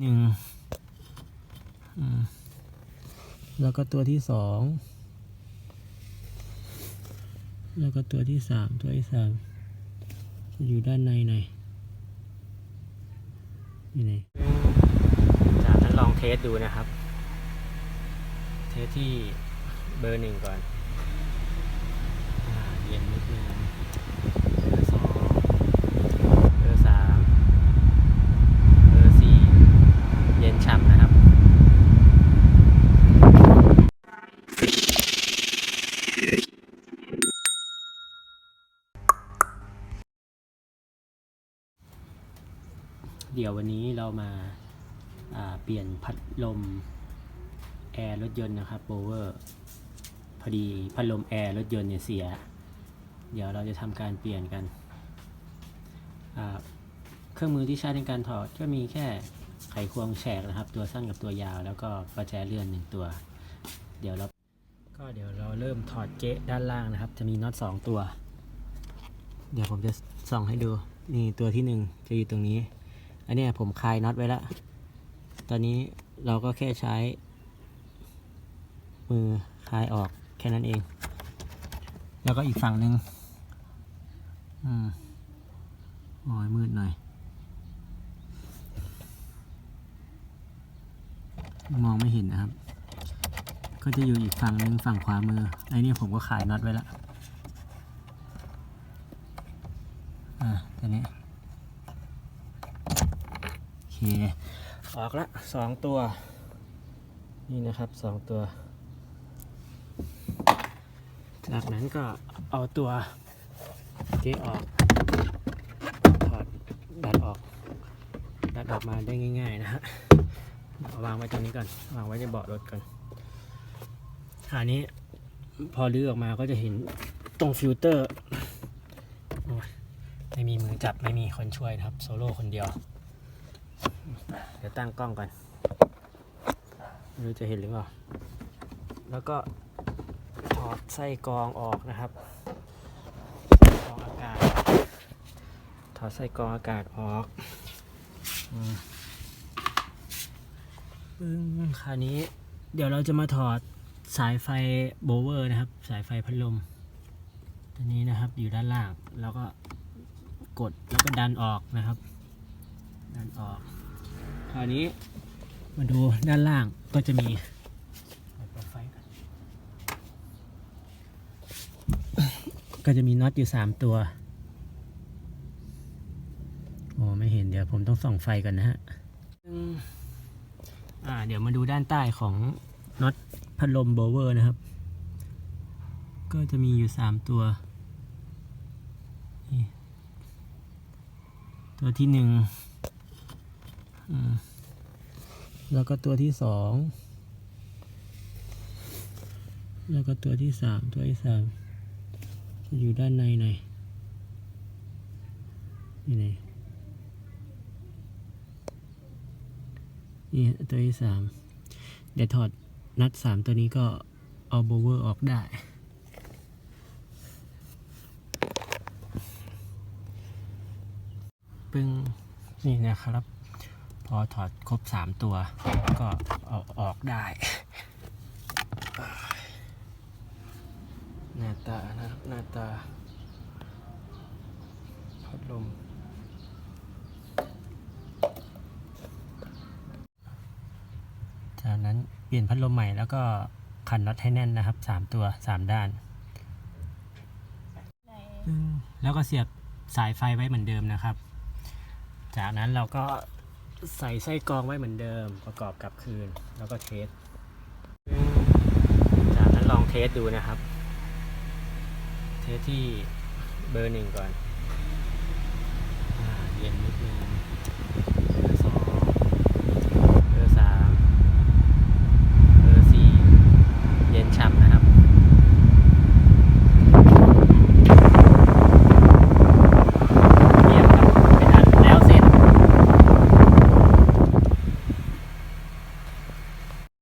หนึ่งแล้วก็ตัวที่สองแล้วก็ตัวที่สามตัวที่สามอยู่ด้านในหน่อยนี่ไหนจากนั้นลองเทสดูนะครับ เทสที่เบอร์หนึ่งก่อนอเย็นนิดนึงเบอร์สองเบอร์สามเบอร์สี่เย็นฉ่ำนะครับ เดี๋ยววันนี้เรามาาเปลี่ยนพัดลมแอร์รถยนต์นะครับโบเวอร์พอดีพัดลมแอร์รถยนต์เนี่ยเสีย เดี๋ยวเราจะทำการเปลี่ยนกันเครื่องมือที่ใช้ในการถอดก็มีแค่ไขควงแฉกนะครับ ตัวสั้นกับตัวยาว แล้วก็ประแจเลื่อนหนึ่งตัว เดี๋ยวเรา ก็เดี๋ยวเราเริ่มถอดเก๊ะด้านล่างนะครับ จะมีน็อตสองตัว เดี๋ยวผมจะส่องให้ดู นี่ตัวที่หนึ่งจะอยู่ตรงนี้ อันนี้ผมคลายน็อตไว้แล้วตอนนี้เราก็แค่ใช้ มือคลายออกแค่นั้นเอง แล้วก็อีกฝั่งหนึ่งอืมโอ้ยมืดหน่อย มองไม่เห็นนะครับ ก็จะอยู่อีกฝั่งหนึ่งฝั่งขวามือไอ้นี่ผมก็ขายน็อตไว้แล้วอ่าตัวนี้โอเคออกละสองตัว นี่นะครับสองตัว จากนั้นก็เอาตัวเก๊ออกถอดดัดออก ดัดออกมาได้ง่าย ๆ นะฮะวางไว้ตรงนี้ก่อน วางไว้ในเบาะรถก่อน คราวนี้พอลื้อออกมาก็จะเห็นตรงฟิลเตอร์ ไม่มีมือจับไม่มีคนช่วยครับ โซโล่คนเดียว เดี๋ยวตั้งกล้องก่อนไม่รู้จะเห็นหรือเปล่า แล้วก็ถอดไส้กรองออกนะครับกรองอากาศ ถอดไส้กรองอากาศออกปึ้งคราวนี้เดี๋ยวเราจะมาถอด สายไฟโบเวอร์นะครับ สายไฟพัดลม ตัวนี้นะครับอยู่ด้านล่าง แล้วก็กดแล้วก็ดันออกนะครับ ดันออก คราวนี้มาดูด้านล่างก็จะมีก็จะมีน็อตอยู่สามตัว โอ้ไม่เห็นเดี๋ยวผมต้องส่องไฟกันนะฮะอ่าเดี๋ยวมาดูด้านใต้ของน็อต พัดลมโบเวอร์นะครับ ก็จะมีอยู่สามตัว ตัวที่หนึ่งแล้วก็ตัวที่สองแล้วก็ตัวที่สามตัวที่สามจะอยู่ด้านในหน่อยนี่ไหนนี่ตัวที่สามเดี๋ยวถอด นัดสามตัวนี้ก็เอาโบเวอร์ออกได้ ปึ้งนี่นะครับ พอถอดครบสามตัว ก็เอาออกได้ หน้าตานะครับหน้าตา พัดลม จากนั้น เปลี่ยนพัดลมใหม่แล้วก็ขันน็อตให้แน่นนะครับสามตัวสามด้านปึ้งแล้วก็เสียบสายไฟไว้เหมือนเดิมนะครับ จากนั้นเราก็ใส่ไส้กรองไว้เหมือนเดิม ประกอบกับคืนแล้วก็เทสจากนั้นลองเทสดูนะครับ เทสที่เบอร์หนึ่งก่อน